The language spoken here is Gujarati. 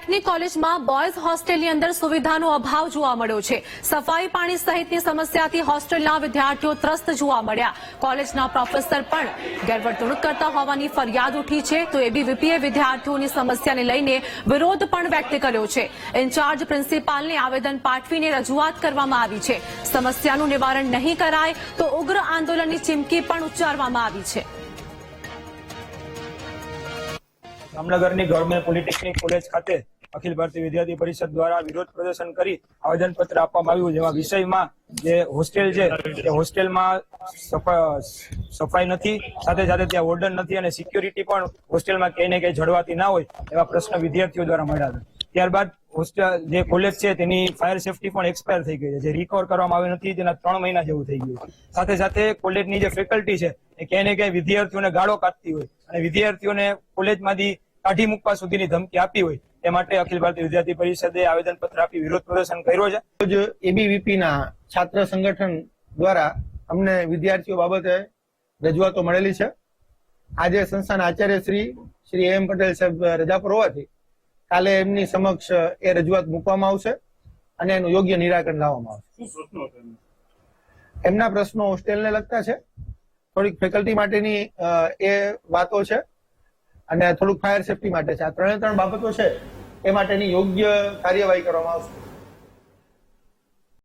ટેકનિક કોલેજમાં બોયઝ હોસ્ટેલની અંદર સુવિધાનો અભાવ જોવા મળ્યો છે. સફાઈ પાણી સહિતની સમસ્યાથી હોસ્ટેલના વિદ્યાર્થીઓ ત્રસ્ત જોવા મળ્યા. કોલેજના પ્રોફેસર પણ ગેરવર્તણૂક કરતા હોવાની ફરિયાદ ઉઠી છે, તો એબીવીપીએ વિદ્યાર્થીઓની સમસ્યાને લઈને વિરોધ પણ વ્યક્ત કર્યો છે. ઇન્ચાર્જ પ્રિન્સિપાલને આવેદન પાઠવીને રજૂઆત કરવામાં આવી છે. સમસ્યાનું નિવારણ નહીં કરાય તો ઉગ્ર આંદોલનની ચીમકી પણ ઉચ્ચારવામાં આવી છે. જામનગરની ગવર્મેન્ટ પોલિટેકનિક કોલેજ ખાતે અખિલ ભારતીય વિદ્યાર્થી પરિષદ દ્વારા વિરોધ પ્રદર્શન કરી આવેદનપત્ર આપવામાં આવ્યું, જેમાં વિષયમાં જે હોસ્ટેલ છે તે હોસ્ટેલમાં સફા- સફાઈ નથી, સાથે સાથે ત્યાં ઓર્ડર નથી અને સિક્યોરિટી પણ હોસ્ટેલમાં ક્યાંય ને ક્યાંય જળવાતી ના હોય એવા પ્રશ્ન વિદ્યાર્થીઓ દ્વારા મળ્યા હતા. ત્યારબાદ હોસ્ટેલ જે કોલેજ છે, તેની ફાયર સેફટી પણ એક્સપાયર થઈ ગઈ છે, જે રિકવર કરવામાં આવી નથી, તેના ત્રણ મહિના જેવું થઈ ગયું સાથે સાથે કોલેજની જે ફેકલ્ટી છે, એ ક્યાંય ને ક્યાંય વિદ્યાર્થીઓને ગાળો કાઢતી હોય અને વિદ્યાર્થીઓને કોલેજમાંથી કાઢી મૂકવા સુધીની ધમકી આપી હોય એ માટે અખિલ ભારતીય વિદ્યાર્થી પરિષદે આવેદનપત્ર આપી વિરોધ પ્રદર્શન કર્યો છે. જ એબીવીપી ના છાત્ર સંગઠન દ્વારા અમને વિદ્યાર્થીઓ બાબતે રજૂઆતો મળેલી છે. આજે સંસ્થાના આચાર્ય શ્રી શ્રી એમ પટેલ સાહેબ રજા પર હોવાથી કાલે એમની સમક્ષ એ રજૂઆત મૂકવામાં આવશે અને એનું યોગ્ય નિરાકરણ લાવવામાં આવશે. એમના પ્રશ્નો હોસ્ટેલને લગતા છે. થોડીક ફેકલ્ટી માટેની અ, એ વાતો છે. અને થોડુંક ફાયર સેફટી માટે છે. આ ત્રણે ત્રણ બાબતો છે એ માટેની યોગ્ય કાર્યવાહી કરવામાં આવશે.